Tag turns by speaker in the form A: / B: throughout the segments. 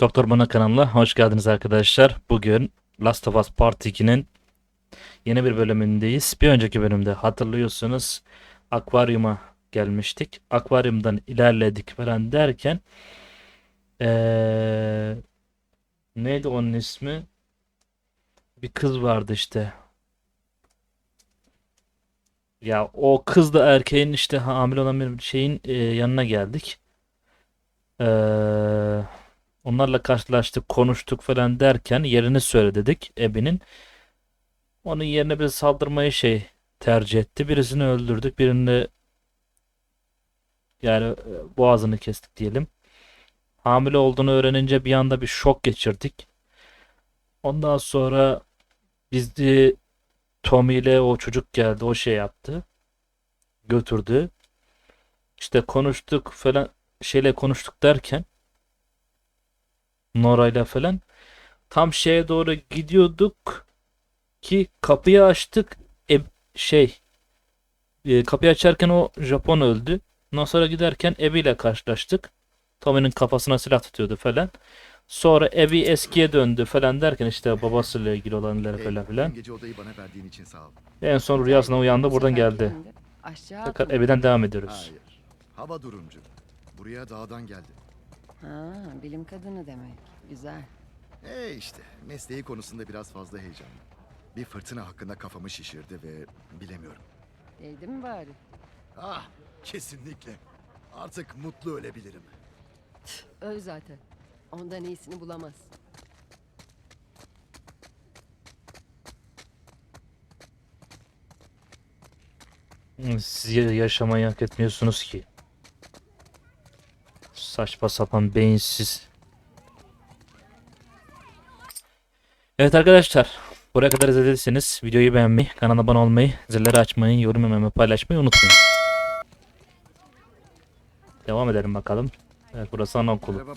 A: Doktor Bana kanalına hoş geldiniz arkadaşlar. Bugün Last of Us Part 2'nin yeni bir bölümündeyiz. Bir önceki bölümde hatırlıyorsunuz akvaryuma gelmiştik. Akvaryumdan ilerledik falan derken eee, neydi onun ismi? Bir kız vardı işte. Ya o kız da erkeğin işte hamile olan bir şeyin eee, yanına geldik. Eee Onlarla karşılaştık, konuştuk falan derken yerini söyledik Ebi'nin. Onun yerine biz saldırmayı şey tercih etti. Birisini öldürdük, birini yani e, boğazını kestik diyelim. Hamile olduğunu öğrenince bir anda bir şok geçirdik. Ondan sonra biz de Tommy ile o çocuk geldi, o şey yaptı. Götürdü. İşte konuştuk falan şeyle konuştuk derken Nora'yla falan. Tam şeye doğru gidiyorduk ki kapıyı açtık. E, şey e, kapıyı açarken o Japon öldü. Ondan sonra giderken Abby ile karşılaştık. Tommy'nin kafasına silah tutuyordu falan. Sonra Abby eskiye döndü falan derken işte babasıyla ilgili olanları falan filan. En son rüyasına uyandı buradan geldi. Tekrar. Abby'den devam ediyoruz.
B: Hayır. Hava durumcu. Buraya dağdan geldi.
C: Ha, bilim kadını demek. Güzel.
B: E işte mesleği konusunda biraz fazla heyecanlı. Bir fırtına hakkında kafamı şişirdi ve bilemiyorum.
C: Değdi mi bari?
B: Ah kesinlikle. Artık mutlu ölebilirim.
C: Öl zaten. Ondan iyisini bulamaz.
A: Siz ya- yaşamayı hak etmiyorsunuz ki. Saçma sapan beyinsiz. Evet arkadaşlar. Buraya kadar izlediyseniz videoyu beğenmeyi, kanala abone olmayı, zilleri açmayı, yorum yapmayı, paylaşmayı unutmayın. Devam edelim bakalım. Evet burası anaokulu.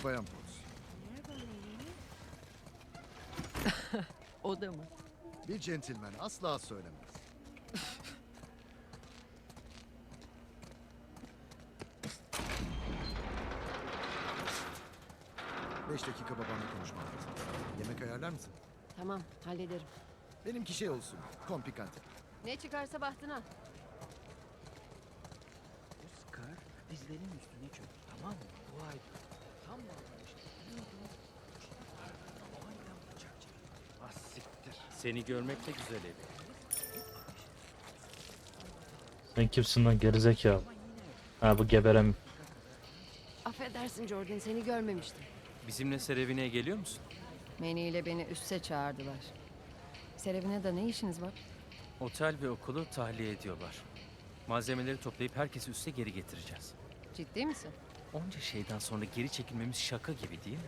C: O da mı?
B: Bir centilmen asla söylemez. Beş dakika babanla konuşmam lazım. Yemek ayarlar mısın?
C: Tamam, hallederim.
B: Benimki şey olsun. Komplikante.
C: Ne çıkarsa bahtına.
D: Bu skar dizlerinin üstüne çöktü tamam mı? Dua et. Tam bağlamıştı. Bıçak. Ah siktir. Seni görmek de güzel evi.
A: Sen kimsin lan gerizekalı? Ha bu geberem.
C: Affedersin Jordan, seni görmemiştim.
D: Bizimle Serevine'ye geliyor musun?
C: Manny ile beni üste çağırdılar. Serevine de ne işiniz var?
D: Otel ve okulu tahliye ediyorlar. Malzemeleri toplayıp herkesi üste geri getireceğiz.
C: Ciddi misin?
D: Onca şeyden sonra geri çekilmemiz şaka gibi değil mi?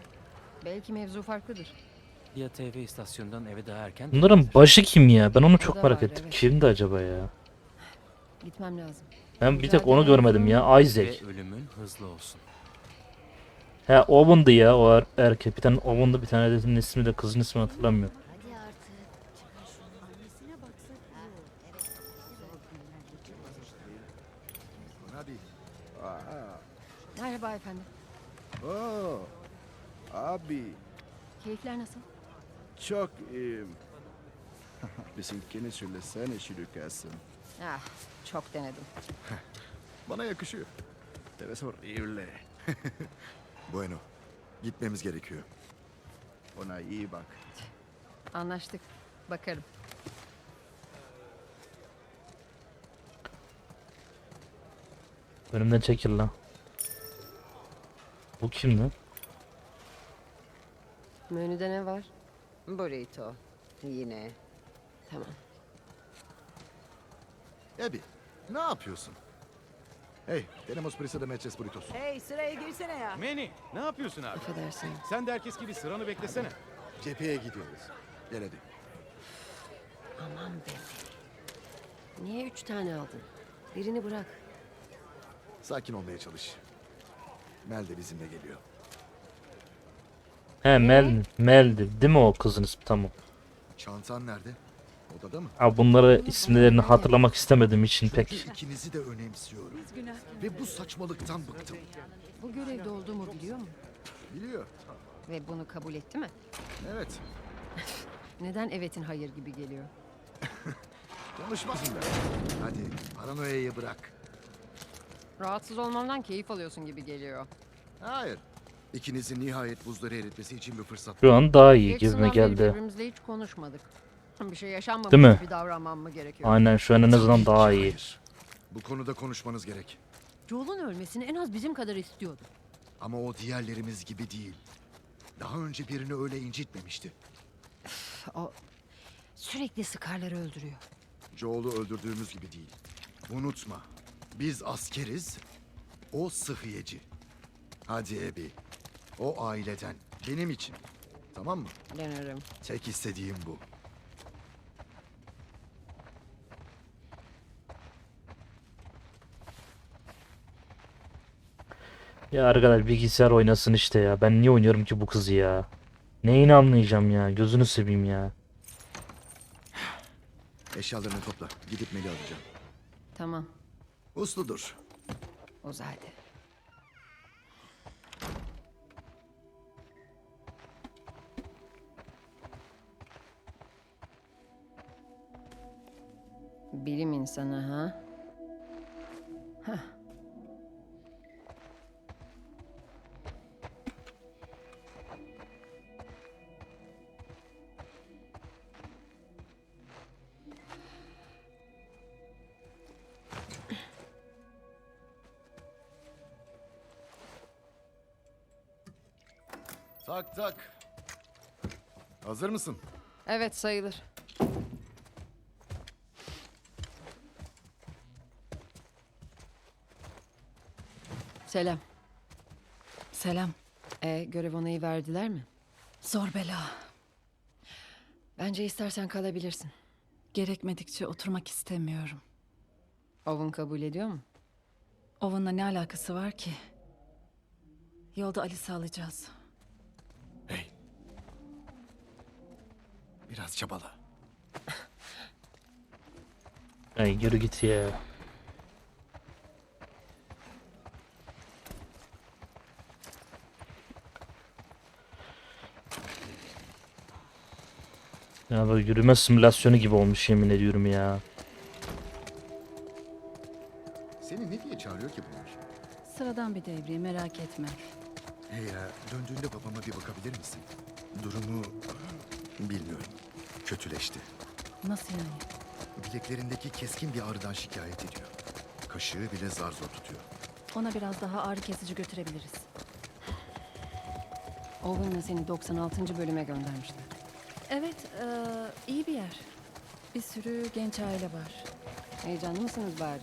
C: Belki mevzu farklıdır.
D: Ya TV istasyonundan eve daha erken
A: Bunların başı kim ya? Ben onu çok
C: da
A: merak
C: var,
A: ettim.
C: evet.
A: Kimdi acaba ya?
C: Gitmem lazım.
A: Ben bir tek onu görmedim ya. Isaac.
D: Ve ölümün hızlı olsun.
A: He Owen'dı ya o er- erkek. Bir tane Owen'dı bir tane de ismi de kızın ismini hatırlamıyorum.
B: Hadi.
C: Merhaba efendim.
E: Oo, abi
C: Keyifler nasıl?
E: çok iyiyim. Bizimkini söylesene Şirükasın.
C: Ah, çok denedim.
B: Bana yakışıyor.
E: Ves horrible.
B: Bueno. Gitmemiz gerekiyor.
E: Ona iyi bak.
C: Anlaştık. Bakarım.
A: Önümden çekil lan. Bu kim lan?
C: Menüde ne var? Burrito. Yine. Tamam.
B: Abby, ne yapıyorsun? Hey, tenemos prisa de meches burritos.
F: Hey sıraya girsene ya.
G: Manny ne yapıyorsun abi?
C: Affedersin.
G: Sen de herkes gibi sıranı beklesene.
B: Cepheye gidiyoruz. Gel hadi.
C: Aman be. Niye üç tane aldın? Birini bırak.
B: Sakin olmaya çalış. Mel de bizimle geliyor.
A: He Mel, Mel'di değil mi o kızın ismi tamam.
B: Çantan nerede? Odada mı?
A: Abi bunları isimlerini hatırlamak istemediğim için
B: Çünkü
A: pek.
B: ikinizi de önemsiyorum. Ve bu saçmalıktan bıktım.
C: Bu görevde olduğumu biliyor mu?
B: Biliyor.
C: Ve bunu kabul etti mi?
B: Evet.
C: Neden evetin hayır gibi geliyor?
B: Konuşmasın be. Hadi paranoyayı bırak.
C: Rahatsız olmamdan keyif alıyorsun gibi geliyor.
B: Hayır. İkinizin nihayet buzları eritmesi için bir fırsat.
A: Şu an daha iyi
C: Geç
A: gibime
C: sınavda
A: geldi.
C: Birbirimizle hiç konuşmadık. Bir şey yaşanmamış
A: Değil mi?
C: gibi davranmam mı gerekiyor?
A: Aynen şu an en azından daha iyi.
B: Hayır. Bu konuda konuşmanız gerek.
C: Joel'un ölmesini en az bizim kadar istiyordu.
B: Ama o diğerlerimiz gibi değil. Daha önce birini öyle incitmemişti.
C: O sürekli Scar'ları öldürüyor.
B: Joel'u öldürdüğümüz gibi değil. Unutma. Biz askeriz. O sıhhiyeci. Hadi Ebi. O aileden. Benim için. Tamam mı?
C: Denerim.
B: Tek istediğim bu.
A: Ya arkadaş bilgisayar oynasın işte ya. Ben niye oynuyorum ki bu kızı ya? Neyini anlayacağım ya? Gözünü seveyim ya.
B: Eşyalarını topla. Gidip Mel'i alacağım.
C: Tamam.
B: Usludur.
C: O zaten. Bilim insanı ha? Hah.
B: Tak tak. Hazır mısın?
C: Evet sayılır. Selam.
F: Selam.
C: E, görev onayı verdiler mi?
F: Zor bela.
C: Bence istersen kalabilirsin.
F: Gerekmedikçe oturmak istemiyorum.
C: Owen kabul ediyor mu?
F: Owen'la ne alakası var ki? Yolda Alice'i alacağız.
B: Biraz çabala.
A: Ay yürü git ya. Ya böyle yürüme simülasyonu gibi olmuş yemin ediyorum ya.
B: Seni ne diye çağırıyor ki bunlar?
F: Sıradan bir devriye merak etme.
B: Hey ya, döndüğünde babama bir bakabilir misin? Durumu bilmiyorum. Kötüleşti.
F: Nasıl yani?
B: Bileklerindeki keskin bir ağrıdan şikayet ediyor. Kaşığı bile zar zor tutuyor.
F: Ona biraz daha ağrı kesici götürebiliriz.
C: Owen'la seni 96. bölüme göndermişler.
F: Evet, eee, iyi bir yer. Bir sürü genç aile var.
C: Heyecanlı mısınız bari?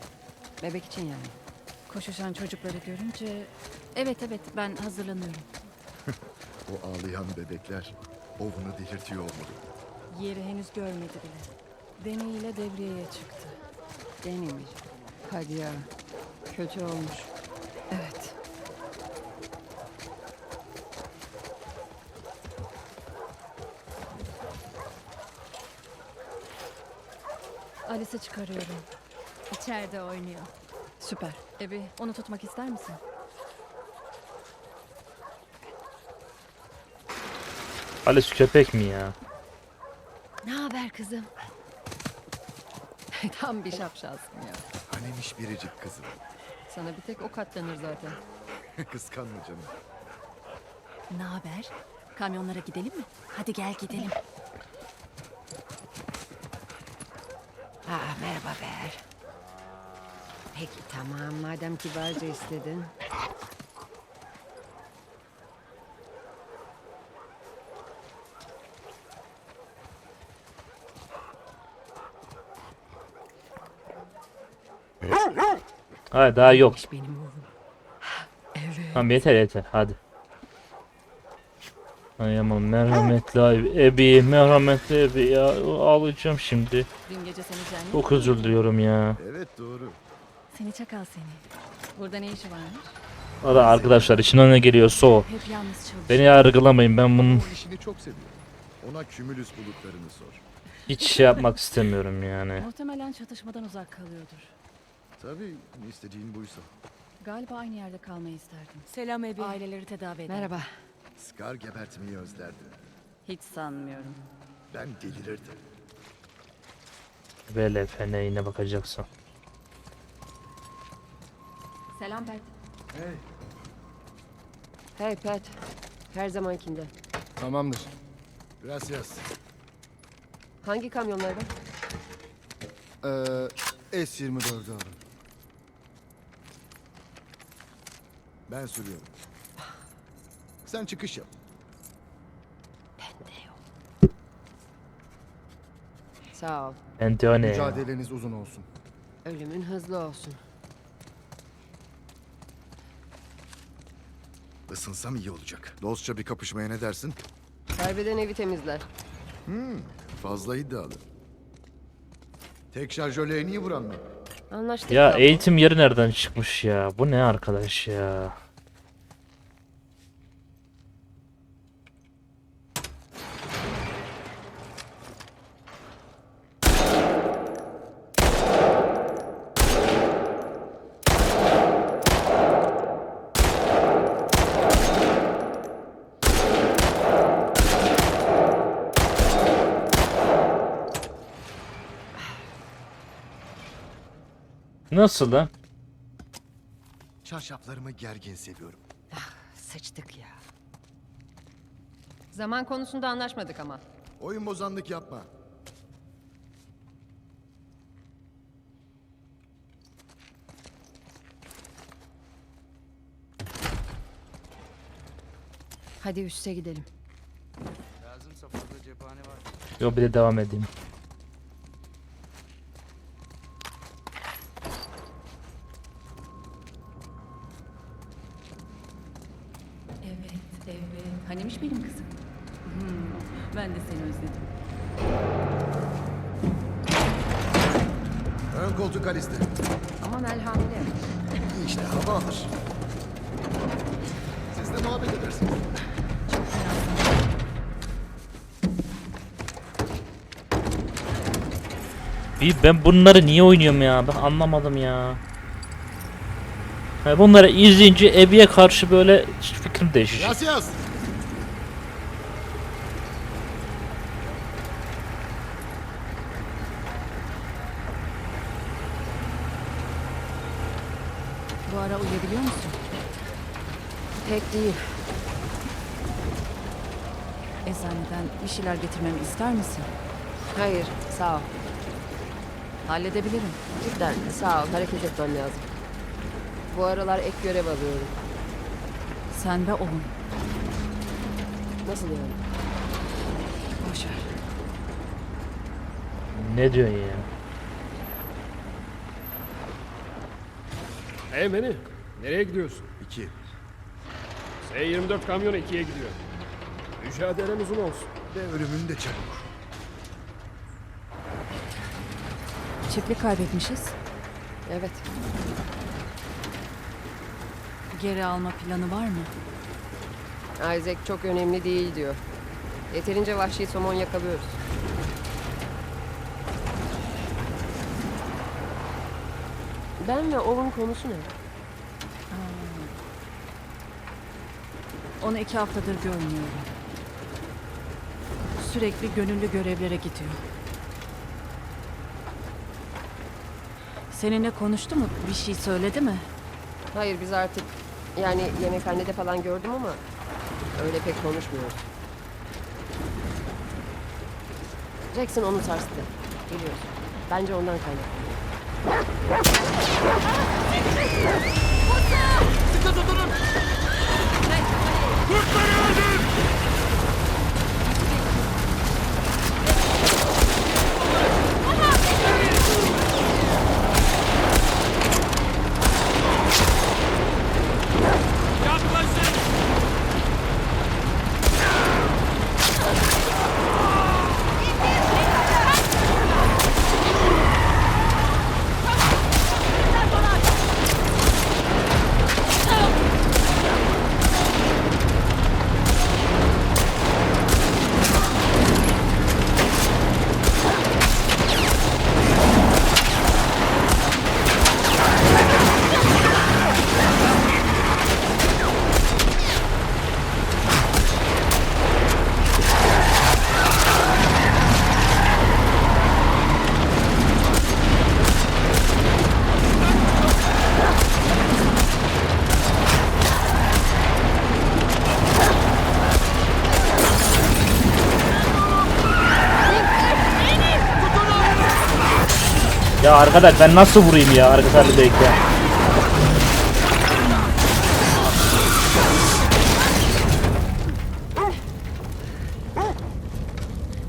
C: Bebek için yani.
F: Koşuşan çocukları görünce... Evet evet, ben hazırlanıyorum.
B: O ağlayan bebekler Owen'ı delirtiyor olmalı.
F: Yeri henüz görmedi bile. Deneyiyle devriyeye çıktı.
C: Deneymiş. Hadi ya. Kötü olmuş.
F: Evet. Alice'i çıkarıyorum. İçeride oynuyor. Süper. Ebi, onu tutmak ister misin?
A: Alice köpek mi ya?
C: Kızım? Tam bir şapşalsın ya.
B: Hanemiş biricik kızım.
C: Sana bir tek o katlanır zaten.
B: Kıskanma canım.
F: Ne haber? Kamyonlara gidelim mi? Hadi gel gidelim.
C: Aa, merhaba Ber. Peki tamam madem kibarca istedin.
A: Hayır daha yok.
C: Benim oğlum. Evet.
A: Tamam yeter yeter hadi. Ay aman merhametli abi. Ebi merhametli Ebi ya ağlayacağım şimdi.
F: Dün gece seni cennet...
A: Çok özür diliyorum ya.
B: Evet doğru.
F: Seni çakal seni. Burada ne işi varmış?
A: O da arkadaşlar içine ne geliyorsa o.
F: Hep yalnız çalışıyor.
A: Beni yargılamayın ben bunun
B: O işini çok seviyor. Ona kümülüs bulutlarını sor.
A: hiç şey yapmak istemiyorum yani.
F: Muhtemelen çatışmadan uzak kalıyordur.
B: Tabii istediğin buysa.
F: Galiba aynı yerde kalmayı isterdim.
H: Selam Ebi.
F: Aileleri tedavi eder.
C: Merhaba.
B: Scar gebertmeyi özlerdi.
F: Hiç sanmıyorum.
B: Ben delirirdim.
A: Böyle feneğine bakacaksın.
F: Selam Pet.
C: Hey Pat. Her zamankinde.
H: Tamamdır.
B: Gracias.
C: Hangi kamyonlardan?
H: Ee, S24'ü alın.
B: Ben sürüyorum. Sen çıkış yap.
C: Sağ ol.
A: Antonio.
H: Mücadeleniz uzun olsun.
C: Ölümün hızlı olsun.
B: Isınsam iyi olacak. Dostça bir kapışmaya ne dersin?
C: Kaybeden evi temizler.
B: Fazla iddialı. Tek şarjörle en iyi vuran mı?
C: Anlaştık.
A: Ya
C: tamam.
A: eğitim yeri nereden çıkmış ya? Bu ne arkadaş ya? Nasıl lan?
B: Çarşaflarımı gergin seviyorum.
C: Sıçtık ya. Zaman konusunda anlaşmadık ama.
B: Oyun bozanlık yapma.
C: Hadi üste gidelim.
E: Lazımsa fazla cephane var.
A: Yo bir de devam edeyim.
F: Evet, evet. Hanimiş benim kızım? Hmm, ben de seni özledim.
B: Ön koltuk Alice'de.
C: Aman elhamile.
B: İşte hava alır. Siz de muhabbet edersiniz.
A: Bir ben bunları niye oynuyorum ya? Ben anlamadım ya. Ha, bunları izleyince Ebi'ye karşı böyle fikrim değişecek.
B: Gracias.
F: Bu ara uyuyabiliyor musun?
C: Pek değil.
F: Eczaneden bir şeyler getirmemi ister misin?
C: Hayır, sağ ol.
F: Halledebilirim.
C: Cidden sağ ol. Hareket etmem lazım. Bu aralar ek görev alıyorum.
F: Sen ve oğlum.
C: Nasıl yani?
F: Boş ver.
A: Ne diyorsun ya?
G: Hey Manny, nereye gidiyorsun?
B: İki.
G: S-24 kamyonu ikiye gidiyor. Mücadelen uzun olsun.
B: Ve ölümün de çabuk.
F: Çiftlik kaybetmişiz.
C: Evet.
F: Geri alma planı var mı?
C: Isaac çok önemli değil diyor. Yeterince vahşi somon yakalıyoruz. Ben ve Owen konusu ne?
F: Onu iki haftadır görmüyorum. Sürekli gönüllü görevlere gidiyor. Seninle konuştu mu? Bir şey söyledi mi?
C: Hayır biz artık yani yemekhanede falan gördüm ama öyle pek konuşmuyoruz. Jackson onu sarstı. Biliyorsun. Bence ondan kaynaklı.
A: Ya Kurtları öldür! Arkadaş ben nasıl vurayım ya arka bekle.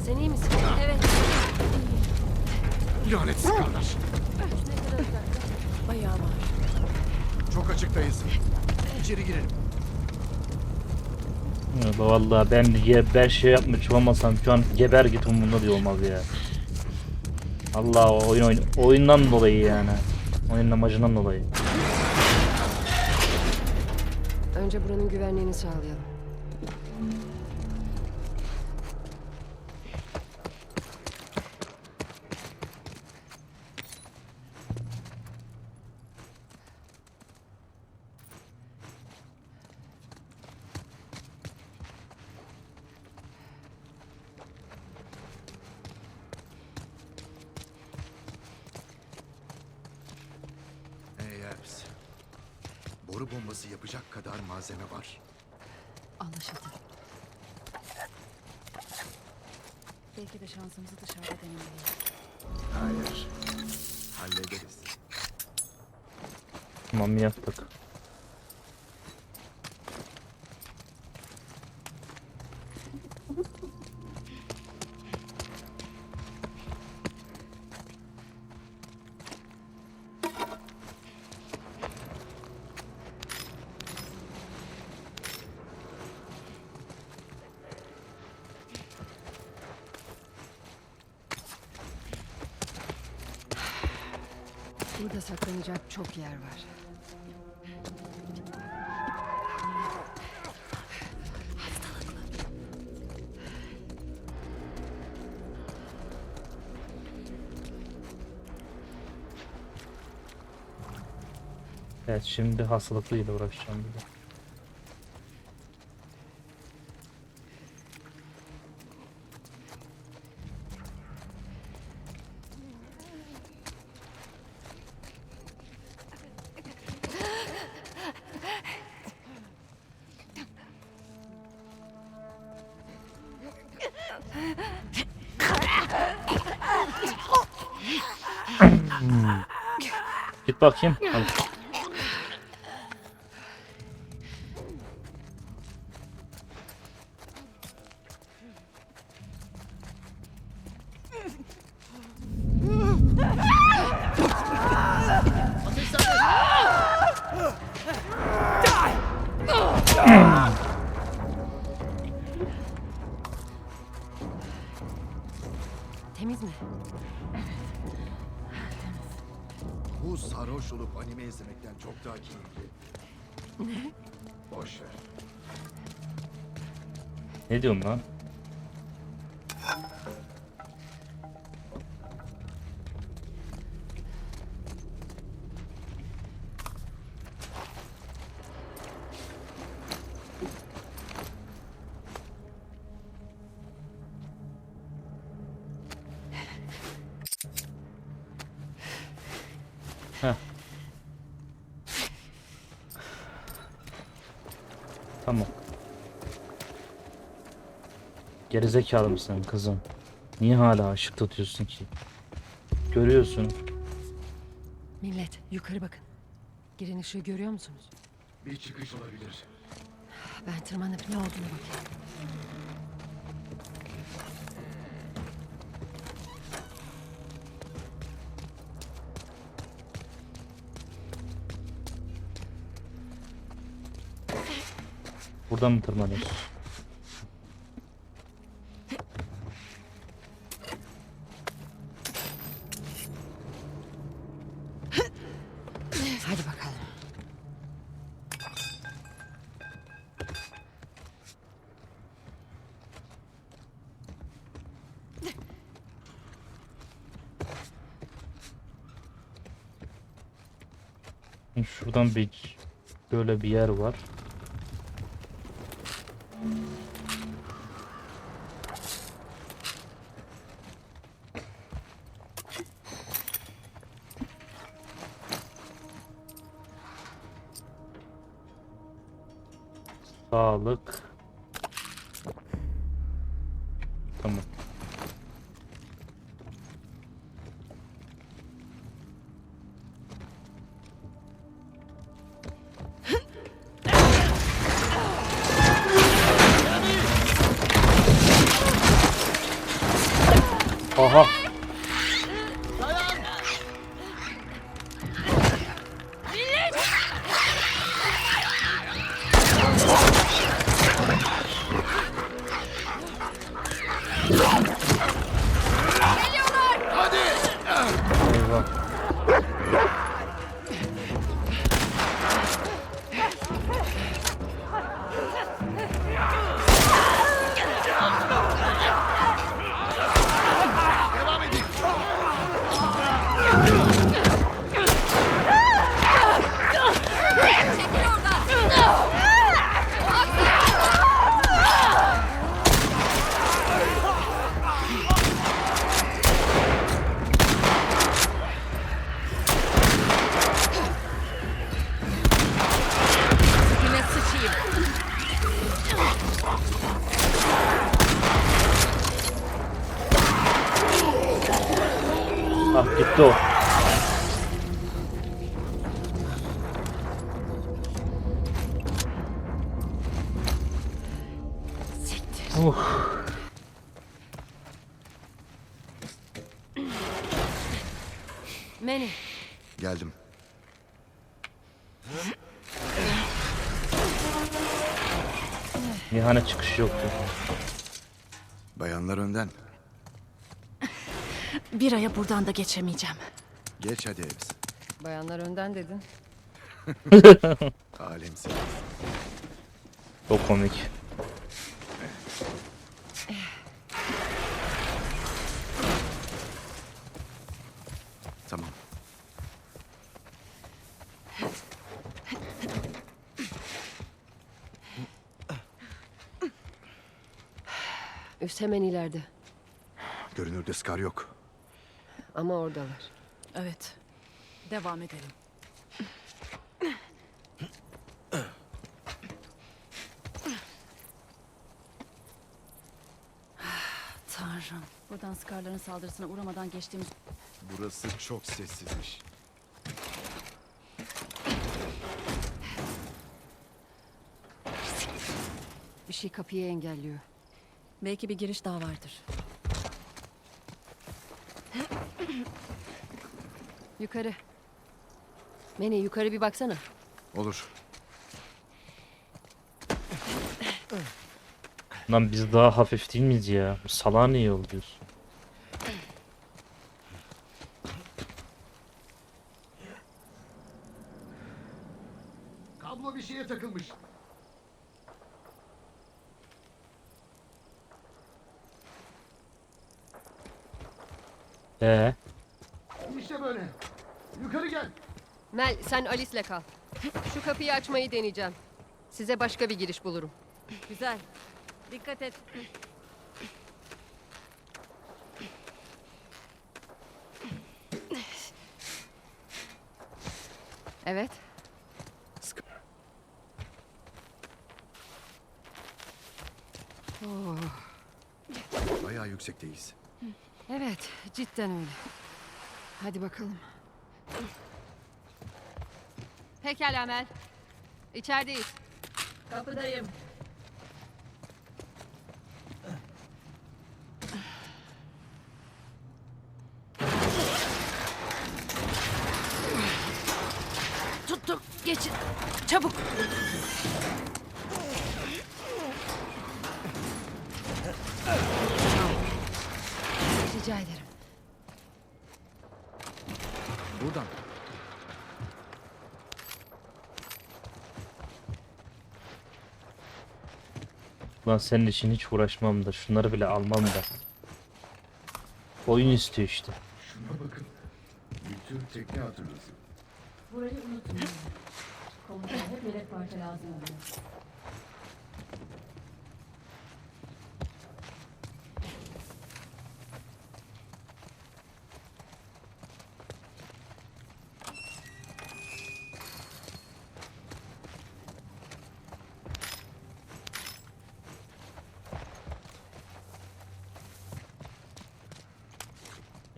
C: Sen iyi misin?
F: Evet.
B: Lanet sıkarlar.
F: Bayağı var.
B: Çok açıktayız. İçeri girelim.
A: Ya Vallahi ben ye, ben şey yapmış olmasam şu an geber git umurumda diye olmaz ya. Allah oyun, oyun oyundan dolayı yani. Oyunun amacından dolayı.
C: Önce buranın güvenliğini sağlayalım.
F: Anlaşıldı. Belki de şansımızı dışarıda denemeliyiz.
B: Hayır. Hallederiz.
A: Tamam yaptık.
C: Burada saklanacak çok yer var.
A: Evet şimdi hastalıklıyla uğraşacağım bir de. Git bakayım. Al.
C: Temiz mi?
B: Bu sarhoş olup anime izlemekten çok daha keyifli. Ne? Boş ver.
A: Ne diyorsun lan? Heh. Tamam. Gerizekalı mısın kızım? Niye hala ışık tutuyorsun ki? Görüyorsun.
C: Millet yukarı bakın. Giren ışığı görüyor musunuz?
B: Bir çıkış olabilir.
C: Ben tırmanıp ne olduğunu bakayım.
A: Buradan mı tırmanıyorsun?
C: Hadi bakalım.
A: Şuradan bir böyle bir yer var. Sağlık. Tamam.
C: Manny,
B: Geldim.
A: Nihane çıkışı yoktu.
B: Bayanlar önden.
F: Bir aya buradan da geçemeyeceğim.
B: Geç hadi Evs.
C: bayanlar önden dedin.
B: Alemsin.
A: Çok komik.
B: Tamam.
C: Hemen ileride.
B: Görünürde Scar yok.
C: Ama oradalar.
F: Evet. Devam edelim. Tanrım. Buradan Scar'ların saldırısına uğramadan geçtiğimiz
B: Burası çok sessizmiş.
C: Bir şey kapıyı engelliyor.
F: Belki bir giriş daha vardır.
C: Yukarı. Manny yukarı bir baksana.
B: Olur.
A: Lan biz daha hafif değil miyiz ya? Salağa niye oluyoruz? Ee,
B: İşte böyle. Yukarı gel.
C: Mel sen Alice'le kal. Şu kapıyı açmayı deneyeceğim. Size başka bir giriş bulurum.
F: Güzel. Dikkat et.
C: Evet.
B: Bayağı yüksekteyiz.
C: Evet cidden öyle. Hadi bakalım. Pekala Mel. İçerideyiz.
F: Kapıdayım. Tuttum. Geçin. Çabuk.
C: Rica ederim.
B: Buradan.
A: lan senin için hiç uğraşmam da şunları bile almam da. Oyun istiyor işte.
B: Şuna bakın. Bir tür tekne hatırlıyorsun.
F: Burayı unutmayın. Komutan hep yedek parça lazım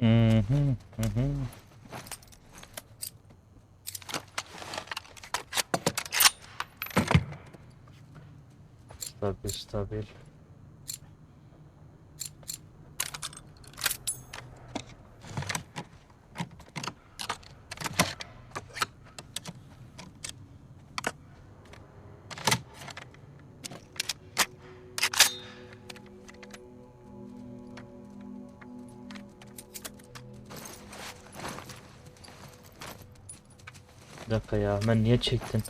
A: Hı hı hı hı. Stabil stabil. Ben niye çektin?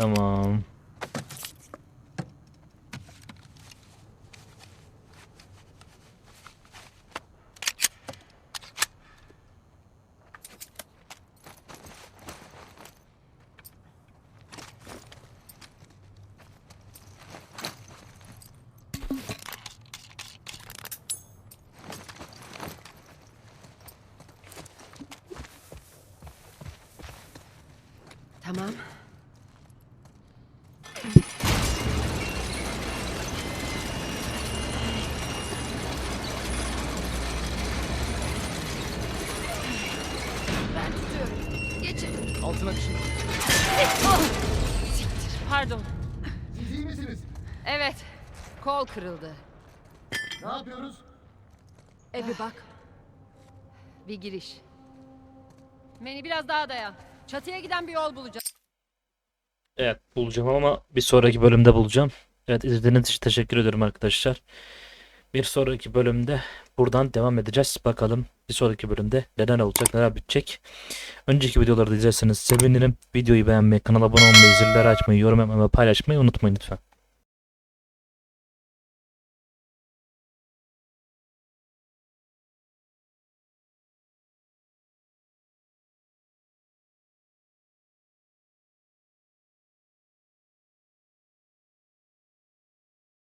A: Tamam.
C: Geçin.
H: Altına düşün.
F: Pardon.
B: Siz iyi misiniz?
C: Evet. Kol kırıldı.
B: Ne yapıyoruz?
F: Ebi bak.
C: Bir giriş.
F: Beni biraz daha dayan. Çatıya giden bir yol bulacağım.
A: Evet bulacağım ama bir sonraki bölümde bulacağım. Evet izlediğiniz için teşekkür ederim arkadaşlar. Bir sonraki bölümde buradan devam edeceğiz. Bakalım bir sonraki bölümde neler olacak, neler bitecek. Önceki videoları da izlerseniz sevinirim. Videoyu beğenmeyi, kanala abone olmayı, zilleri açmayı, yorum yapmayı ve paylaşmayı unutmayın lütfen.